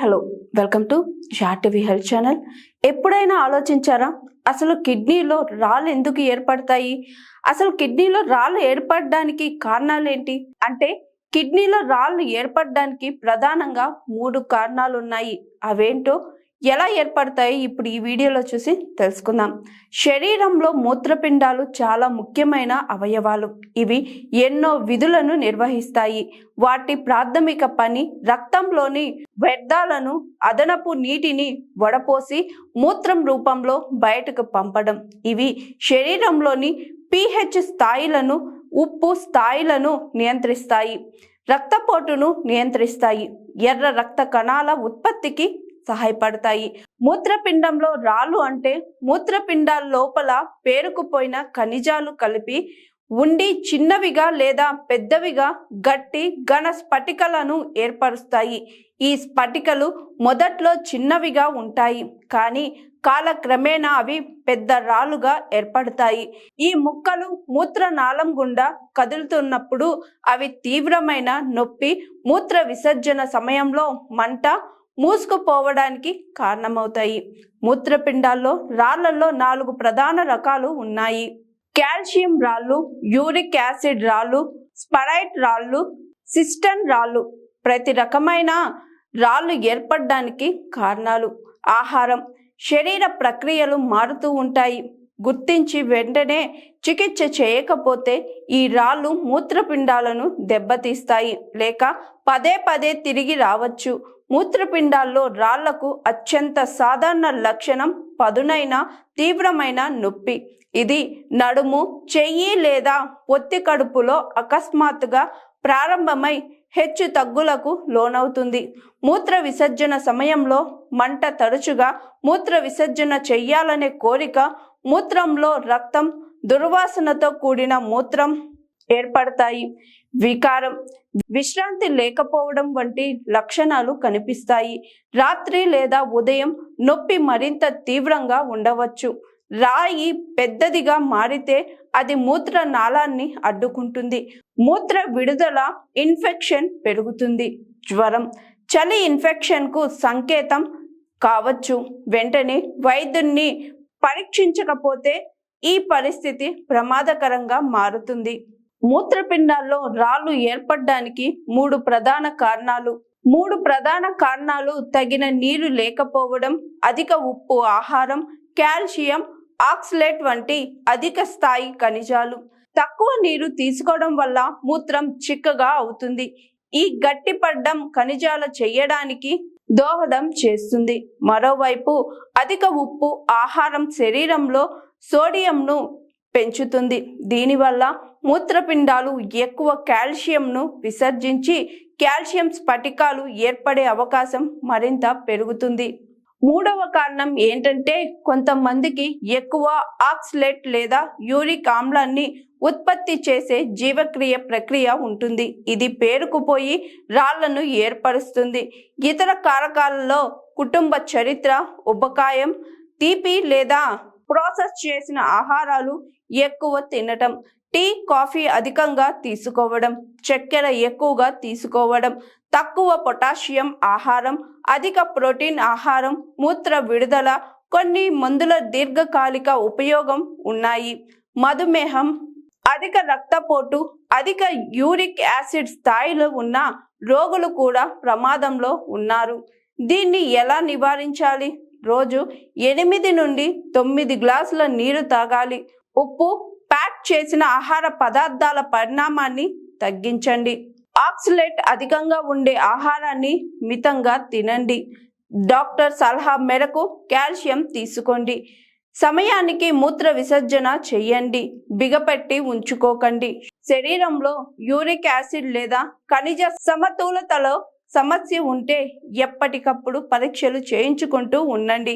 Hello welcome to TV health channel. ఎప్పుడైనా ఆలోచించారా? అసలు కిడ్నీలో రాళ్ళు ఎందుకు ఏర్పడతాయి? అసలు కిడ్నీలో రాళ్ళు ఏర్పడడానికి కారణాలు ఏంటి అంటే కిడ్నీలో రాళ్ళు ఏర్పడడానికి ప్రధానంగా మూడు కారణాలు ఉన్నాయి అవేంటో ఎలా ఏర్పడతాయి ఇప్పుడు ఈ వీడియోలో చూసి తెలుసుకుందాం. శరీరంలో మూత్రపిండాలు చాలా ముఖ్యమైన అవయవాలు. ఇవి ఎన్నో విధులను నిర్వహిస్తాయి. వాటి ప్రాథమిక పని రక్తంలోని వ్యర్థాలను అదనపు నీటిని వడపోసి మూత్రం రూపంలో బయటకు పంపడం. ఇవి శరీరంలోని పిహెచ్ స్థాయిలను ఉప్పు స్థాయిలను నియంత్రిస్తాయి. రక్తపోటును నియంత్రిస్తాయి. ఎర్ర రక్త కణాల ఉత్పత్తికి సహాయపడతాయి. మూత్రపిండంలో రాళ్ళు అంటే మూత్రపిండాల లోపల పేరుకుపోయిన ఖనిజాలు కలిపి ఉండి చిన్నవిగా లేదా పెద్దవిగా గట్టి ఘన స్ఫటికలను ఏర్పరుస్తాయి. ఈ స్ఫటికలు మొదట్లో చిన్నవిగా ఉంటాయి. కానీ కాలక్రమేణా అవి పెద్ద రాళ్ళుగా ఏర్పడతాయి. ఈ ముక్కలు మూత్రనాళం గుండా కదులుతున్నప్పుడు అవి తీవ్రమైన నొప్పి మూత్ర విసర్జన సమయంలో మంట మూసుకుపోవడానికి కారణమవుతాయి. మూత్రపిండాల్లో రాళ్ళలో నాలుగు ప్రధాన రకాలు ఉన్నాయి. కాల్షియం రాళ్ళు యూరిక్ యాసిడ్ రాళ్ళు స్పరైట్ రాళ్ళు సిస్టన్ రాళ్ళు ప్రతి రకమైన రాళ్ళు ఏర్పడడానికి కారణాలు. ఆహారం శరీర ప్రక్రియలు మారుతూ ఉంటాయి. గుర్తించి వెంటనే చికిత్స చేయకపోతే ఈ రాళ్ళు మూత్రపిండాలను దెబ్బతీస్తాయి. లేక పదే పదే తిరిగి రావచ్చు. మూత్రపిండాల్లో రాళ్ళకు అత్యంత సాధారణ లక్షణం పదునైన తీవ్రమైన నొప్పి. ఇది నడుము చెయ్యి లేదా పొత్తి కడుపులో అకస్మాత్తుగా ప్రారంభమై హెచ్చు తగ్గులకు లోనవుతుంది. మూత్ర విసర్జన సమయంలో మంట తరచుగా మూత్ర విసర్జన చెయ్యాలనే కోరిక మూత్రంలో రక్తం దుర్వాసనతో కూడిన మూత్రం ఏర్పడతాయి. వికారం విశ్రాంతి లేకపోవడం వంటి లక్షణాలు కనిపిస్తాయి. రాత్రి లేదా ఉదయం నొప్పి మరింత తీవ్రంగా ఉండవచ్చు. రాయి పెద్దదిగా మారితే అది మూత్ర నాళాన్ని అడ్డుకుంటుంది. మూత్ర విడుదల ఇన్ఫెక్షన్ పెరుగుతుంది. జ్వరం చలి ఇన్ఫెక్షన్కు సంకేతం కావచ్చు. వెంటనే వైద్యున్ని పరీక్షించకపోతే ఈ పరిస్థితి ప్రమాదకరంగా మారుతుంది. మూత్రపిండాల్లో రాళ్ళు ఏర్పడడానికి మూడు ప్రధాన కారణాలు. మూడు ప్రధాన కారణాలు తగిన నీరు లేకపోవడం అధిక ఉప్పు ఆహారం కాల్షియం ఆక్సలేట్ వంటి అధిక స్థాయి ఖనిజాలు. తక్కువ నీరు తీసుకోవడం వల్ల మూత్రం చిక్కగా అవుతుంది. ఈ గట్టిపడ్డం ఖనిజాల చేయడానికి దోహదం చేస్తుంది. మరోవైపు అధిక ఉప్పు ఆహారం శరీరంలో సోడియంను పెంచుతుంది. దీనివల్ల మూత్రపిండాలు ఎక్కువ కాల్షియంను విసర్జించి కాల్షియం స్ఫటికాలు ఏర్పడే అవకాశం మరింత పెరుగుతుంది. మూడవ కారణం ఏంటంటే కొంతమందికి ఎక్కువ ఆక్సిలేట్ లేదా యూరిక్ ఆమ్లాన్ని ఉత్పత్తి చేసే జీవక్రియ ప్రక్రియ ఉంటుంది. ఇది పేరుకుపోయి రాళ్ళను ఏర్పరుస్తుంది. ఇతర కారకాలలో కుటుంబ చరిత్ర ఉబకాయం తీపి లేదా ప్రాసెస్ చేసిన ఆహారాలు ఎక్కువ తినటం టీ కాఫీ అధికంగా తీసుకోవడం చక్కెర ఎక్కువగా తీసుకోవడం తక్కువ పొటాషియం ఆహారం అధిక ప్రోటీన్ ఆహారం మూత్ర విడుదల కొన్ని మందుల దీర్ఘకాలిక ఉపయోగం ఉన్నాయి. మధుమేహం అధిక రక్తపోటు అధిక యూరిక్ యాసిడ్ స్థాయిలో ఉన్న రోగులు కూడా ప్రమాదంలో ఉన్నారు. దీన్ని ఎలా నివారించాలి? రోజు ఎనిమిది నుండి తొమ్మిది గ్లాసుల నీరు తాగాలి. ఉప్పు ప్యాక్ చేసిన ఆహార పదార్థాల పరిణామాన్ని తగ్గించండి. ఆక్సిలేట్ అధికంగా ఉండే ఆహారాన్ని మితంగా తినండి. డాక్టర్ సలహా మేరకు కాల్షియం తీసుకోండి. సమయానికి మూత్ర విసర్జన చెయ్యండి బిగపెట్టి ఉంచుకోకండి. శరీరంలో యూరిక్ యాసిడ్ లేదా ఖనిజ సమతులతలో సమస్య ఉంటే ఎప్పటికప్పుడు పరీక్షలు చేయించుకుంటూ ఉండండి.